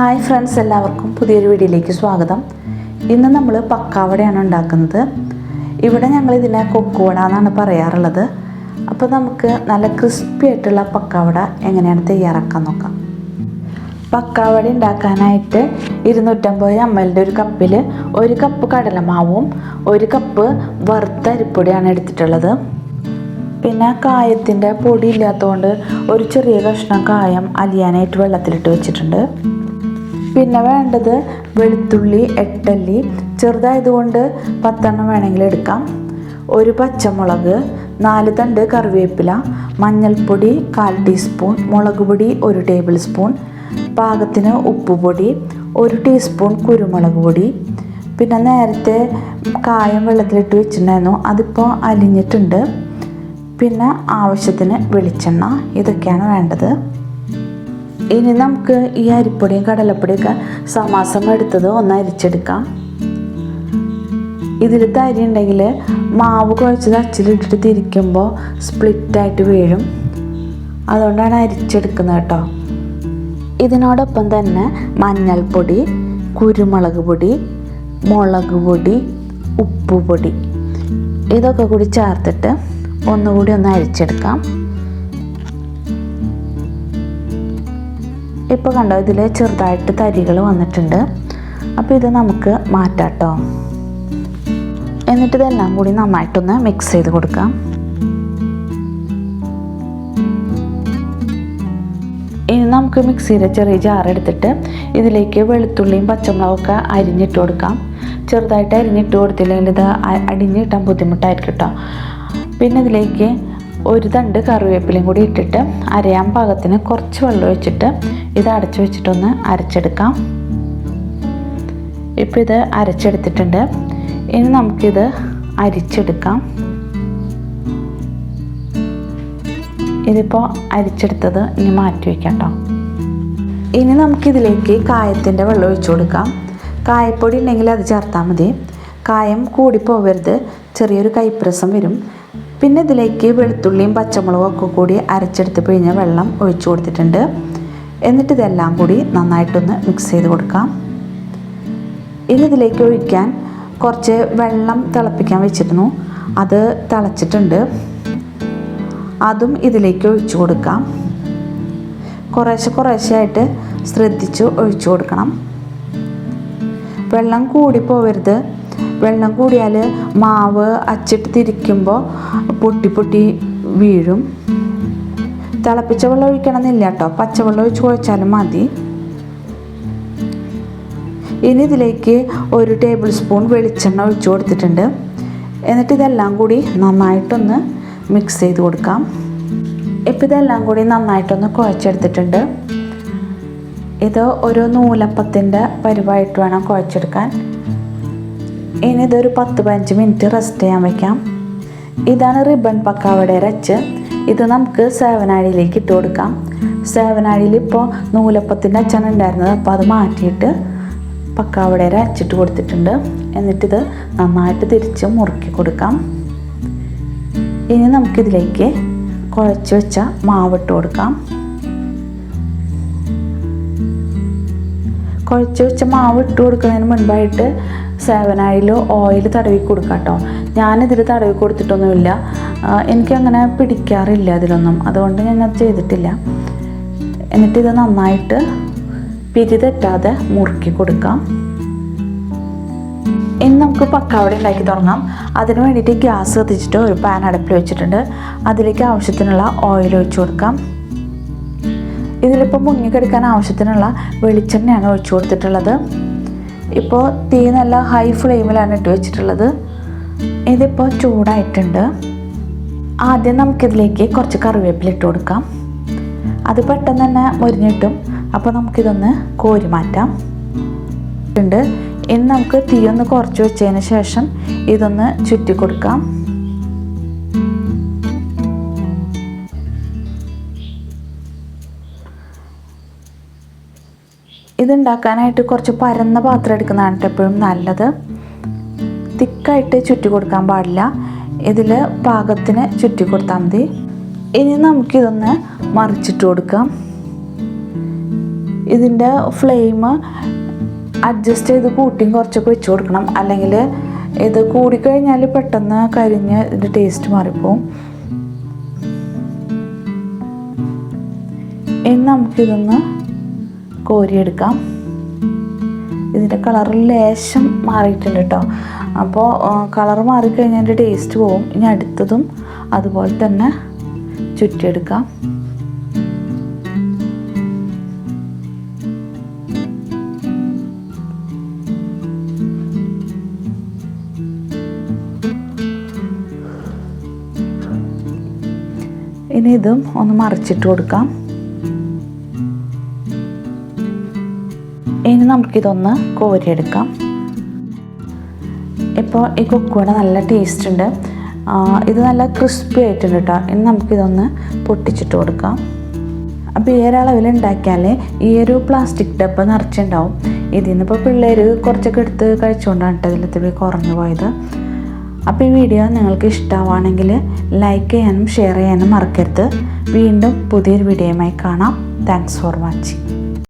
Hi friends എല്ലാവർക്കും പുതിയൊരു വീഡിയോയിലേക്ക് സ്വാഗതം. ഇന്ന് നമ്മൾ പക്കാവടയാണ് ഉണ്ടാക്കുന്നത്. ഇവിടെ ഞങ്ങൾ ഇതിനെ കൊക്കുവട എന്നാണ് പറയാറുള്ളത്. അപ്പോൾ നമുക്ക് നല്ല ക്രിസ്പി ആയിട്ടുള്ള പക്കാവട എങ്ങനെയാണ് തയ്യാറാക്കാൻ നോക്കാം. പക്കാവട ഉണ്ടാക്കാനായിട്ട് ഇരുന്നൂറ്റമ്പത് എം എല്ലിന്റെ ഒരു കപ്പിൽ ഒരു കപ്പ് കടലമാവും ഒരു കപ്പ് വറുത്ത അരിപ്പൊടിയാണ് എടുത്തിട്ടുള്ളത്. പിന്നെ കായത്തിന്റെ പൊടി ഇല്ലാത്തതുകൊണ്ട് ഒരു ചെറിയ കഷ്ണം കായം അലിയാനായിട്ട് വെള്ളത്തിലിട്ട് വെച്ചിട്ടുണ്ട്. പിന്നെ വേണ്ടത് വെളുത്തുള്ളി എട്ടല്ലി ചെറുതായതുകൊണ്ട് പത്തെണ്ണം വേണമെങ്കിൽ എടുക്കാം. ഒരു പച്ചമുളക് നാല് തണ്ട് കറിവേപ്പില മഞ്ഞൾപ്പൊടി കാൽ ടീസ്പൂൺ മുളക് പൊടി ഒരു ടേബിൾ സ്പൂൺ പാകത്തിന് ഉപ്പുപൊടി ഒരു ടീസ്പൂൺ കുരുമുളക് പൊടി. പിന്നെ നേരത്തെ കായം വെള്ളത്തിലിട്ട് വെച്ചിട്ടുണ്ടായിരുന്നു അതിപ്പോൾ അലിഞ്ഞിട്ടുണ്ട്. പിന്നെ ആവശ്യത്തിന് വെളിച്ചെണ്ണ ഇതൊക്കെയാണ് വേണ്ടത്. ഇനി നമുക്ക് ഈ അരിപ്പൊടിയും കടലപ്പൊടിയൊക്കെ സമാസം എടുത്തത് ഒന്ന് അരിച്ചെടുക്കാം. ഇതിൽ തരി ഉണ്ടെങ്കിൽ മാവ് കുഴച്ചത് അച്ചിലിട്ടിട്ട് തിരിക്കുമ്പോൾ സ്പ്ലിറ്റായിട്ട് വീഴും. അതുകൊണ്ടാണ് അരിച്ചെടുക്കുന്നത് കേട്ടോ. ഇതിനോടൊപ്പം തന്നെ മഞ്ഞൾപ്പൊടി കുരുമുളക് പൊടി മുളക് പൊടി ഉപ്പുപൊടി ഇതൊക്കെ കൂടി ചേർത്തിട്ട് ഒന്നുകൂടി ഒന്ന് അരിച്ചെടുക്കാം. ഇപ്പോൾ കണ്ടോ ഇതിൽ ചെറുതായിട്ട് തരികൾ വന്നിട്ടുണ്ട്. അപ്പോൾ ഇത് നമുക്ക് മാറ്റാട്ടോ. എന്നിട്ട് ഇതെല്ലാം കൂടി നന്നായിട്ടൊന്ന് മിക്സ് ചെയ്ത് കൊടുക്കാം. ഇനി നമുക്ക് മിക്സിയിലെ ചെറിയ ജാർ എടുത്തിട്ട് ഇതിലേക്ക് വെളുത്തുള്ളിയും പച്ചമുളകൊക്കെ അരിഞ്ഞിട്ട് കൊടുക്കാം. ചെറുതായിട്ട് അരിഞ്ഞിട്ട് കൊടുത്തില്ലെങ്കിൽ ഇത് അടിഞ്ഞിട്ടാൻ ബുദ്ധിമുട്ടായിരിക്കും കേട്ടോ പിന്നെ ഇതിലേക്ക് ഒരു തണ്ട് കറിവേപ്പിലയും കൂടി ഇട്ടിട്ട് അരയാൻ പാകത്തിന് കുറച്ച് വെള്ളം ഒഴിച്ചിട്ട് ഇത് അടച്ചു വെച്ചിട്ടൊന്ന് അരച്ചെടുക്കാം. ഇപ്പോൾ ഇത് അരച്ചെടുത്തിട്ടുണ്ട്. ഇനി നമുക്കിത് അരിച്ചെടുക്കാം. ഇതിപ്പോൾ അരിച്ചെടുത്തത് ഇനി മാറ്റി വയ്ക്കാം ഇനി നമുക്കിതിലേക്ക് കായത്തിന്റെ വെള്ളം ഒഴിച്ചു കൊടുക്കാം. കായപ്പൊടി ഉണ്ടെങ്കിൽ അത് ചേർത്താൽ മതി. കായം കൂടി പോവരുത്. ചെറിയൊരു കൈപ്രസം വരും. പിന്നെ ഇതിലേക്ക് വെളുത്തുള്ളിയും പച്ചമുളകും ഒക്കെ കൂടി അരച്ചെടുത്ത് പിഴിഞ്ഞ വെള്ളം ഒഴിച്ചു കൊടുത്തിട്ടുണ്ട്. എന്നിട്ട് ഇതെല്ലാം കൂടി നന്നായിട്ടൊന്ന് മിക്സ് ചെയ്ത് കൊടുക്കാം. ഇനി ഇതിലേക്ക് ഒഴിക്കാൻ കുറച്ച് വെള്ളം തിളപ്പിക്കാൻ വെച്ചിരുന്നു. അത് തിളച്ചിട്ടുണ്ട്. അതും ഇതിലേക്ക് ഒഴിച്ചു കൊടുക്കാം. കുറേശ്ശെ കുറേശ്ശെ ആയിട്ട് ശ്രദ്ധിച്ച് ഒഴിച്ചു കൊടുക്കണം. വെള്ളം കൂടി പോവരുത്. വെള്ളം കൂടിയാൽ മാവ് അച്ചിട്ട് തിരിക്കുമ്പോൾ പൊട്ടി പൊട്ടി വീഴും. തിളപ്പിച്ച വെള്ളം ഒഴിക്കണമെന്നില്ല കേട്ടോ. പച്ചവെള്ളം ഒഴിച്ച് കുഴച്ചാലും മതി. ഇനി ഇതിലേക്ക് ഒരു ടേബിൾ സ്പൂൺ വെളിച്ചെണ്ണ ഒഴിച്ചു കൊടുത്തിട്ടുണ്ട്. എന്നിട്ട് ഇതെല്ലാം കൂടി നന്നായിട്ടൊന്ന് മിക്സ് ചെയ്ത് കൊടുക്കാം. ഇപ്പം ഇതെല്ലാം കൂടി നന്നായിട്ടൊന്ന് കുഴച്ചെടുത്തിട്ടുണ്ട്. ഇത് ഒരു നൂലപ്പത്തിന്റെ പരിവായിട്ട് വേണം കുഴച്ചെടുക്കാൻ. ഇനി ഇതൊരു പത്ത് പതിനഞ്ച് മിനിറ്റ് റെസ്റ്റ് ചെയ്യാൻ വയ്ക്കാം ഇതാണ് റിബൺ പക്കാവട അച്ച് ഇത് നമുക്ക് സേവനാഴിയിലേക്ക് ഇട്ട് കൊടുക്കാം. സേവനാഴിയിൽ ഇപ്പോൾ നൂലപ്പത്തിന്റെ അച്ഛൻ ഉണ്ടായിരുന്നത്. അപ്പോൾ അത് മാറ്റിയിട്ട് പക്കാവടയുടെ അച്ചിട്ട് കൊടുത്തിട്ടുണ്ട്. എന്നിട്ടിത് നന്നായിട്ട് തിരിച്ച് മുറുക്കി കൊടുക്കാം. ഇനി നമുക്കിതിലേക്ക് കുഴച്ച് വെച്ച മാവിട്ട് കൊടുക്കാം. കുഴച്ച് വെച്ച മാവ് ഇട്ട് കൊടുക്കുന്നതിന് മുൻപായിട്ട് സേവനായിൽ ഓയിൽ തടവി കൊടുക്കാം കേട്ടോ ഞാനിതിൽ തടവി കൊടുത്തിട്ടൊന്നുമില്ല എനിക്കങ്ങനെ പിടിക്കാറില്ല അതിലൊന്നും. അതുകൊണ്ട് ഞാൻ അത് ചെയ്തിട്ടില്ല. എന്നിട്ട് ഇത് നന്നായിട്ട് പിരി തെറ്റാതെ മുറുക്കി കൊടുക്കാം. ഇനി നമുക്ക് പക്കാവട ഉണ്ടാക്കി തുടങ്ങാം. അതിന് വേണ്ടിയിട്ട് ഗ്യാസ് കത്തിച്ചിട്ട് ഒരു പാൻ അടുപ്പിൽ വെച്ചിട്ടുണ്ട്. അതിലേക്ക് ആവശ്യത്തിനുള്ള ഓയിൽ ഒഴിച്ചു കൊടുക്കാം. ഇതിലിപ്പോൾ മുങ്ങിക്കെടുക്കാൻ ആവശ്യത്തിനുള്ള വെളിച്ചെണ്ണയാണ് ഒഴിച്ചു കൊടുത്തിട്ടുള്ളത്. ഇപ്പോൾ തീ നല്ല ഹൈ ഫ്ലെയിമിലാണ് ഇട്ട് വെച്ചിട്ടുള്ളത്. ഇതിപ്പോൾ ചൂടായിട്ടുണ്ട്. ആദ്യം നമുക്കിതിലേക്ക് കുറച്ച് കറിവേപ്പില ഇട്ട് കൊടുക്കാം. അത് പെട്ടെന്ന് തന്നെ മുരിഞ്ഞിട്ടും. അപ്പോൾ നമുക്കിതൊന്ന് കോരി മാറ്റാം. ഉണ്ട് ഇനി നമുക്ക് തീ ഒന്ന് കുറച്ച് വെച്ചതിന് ശേഷം ഇതൊന്ന് ചുറ്റി കൊടുക്കാം. ഇതുണ്ടാക്കാനായിട്ട് കുറച്ച് പരന്ന പാത്രം എടുക്കുന്നതാണ് എപ്പോഴും നല്ലത്. തിക്കായിട്ട് ചുറ്റി കൊടുക്കാൻ പാടില്ല. ഇതിൽ പാകത്തിന് ചുറ്റി കൊടുത്താൽ മതി. ഇനി നമുക്കിതൊന്ന് മറിച്ചിട്ട് കൊടുക്കാം. ഇതിന്റെ ഫ്ലെയിം അഡ്ജസ്റ്റ് ചെയ്ത് കൂട്ടിയും കുറച്ചൊക്കെ വെച്ച് കൊടുക്കണം. അല്ലെങ്കിൽ ഇത് കൂടിക്കഴിഞ്ഞാൽ പെട്ടെന്ന് കരിഞ്ഞ് ഇതിന്റെ ടേസ്റ്റ് മാറിപ്പോവും. ഇനി നമുക്കിതൊന്ന് കോരിയെടുക്കാം. ഇതിന്റെ കളറിൽ ലേശം മാറിയിട്ടുണ്ട് കേട്ടോ. അപ്പോൾ കളർ മാറിക്കഴിഞ്ഞാൽ അതിന്റെ ടേസ്റ്റ് പോവും. ഇനി അടുത്തതും അതുപോലെ തന്നെ ചുറ്റിയെടുക്കാം. ഇനി ഇതും ഒന്ന് മറിച്ചിട്ട് കൊടുക്കാം. ഇനി നമുക്കിതൊന്ന് കോരിയെടുക്കാം. ഇപ്പോൾ ഈ കുക്കുവിടെ നല്ല ടേസ്റ്റ് ഉണ്ട്. ഇത് നല്ല ക്രിസ്പി ആയിട്ടുണ്ട് കേട്ടോ. ഇനി നമുക്കിതൊന്ന് പൊട്ടിച്ചിട്ട് കൊടുക്കാം. അപ്പോൾ ഈ ഒരളവിൽ ഉണ്ടാക്കിയാൽ ഈ ഒരു പ്ലാസ്റ്റിക് ഡബ്ബ നിറച്ചുണ്ടാവും. ഇതിൽ നിന്ന് ഇപ്പോൾ പിള്ളേർ കുറച്ചൊക്കെ എടുത്ത് കഴിച്ചുകൊണ്ടാണ് കേട്ടോ ഇതിലത്തിൽ കുറഞ്ഞു പോയത്. അപ്പോൾ ഈ വീഡിയോ നിങ്ങൾക്ക് ഇഷ്ടമാണെങ്കിൽ ലൈക്ക് ചെയ്യാനും ഷെയർ ചെയ്യാനും മറക്കരുത്. വീണ്ടും പുതിയൊരു വീഡിയോയുമായി കാണാം. Thanks for watching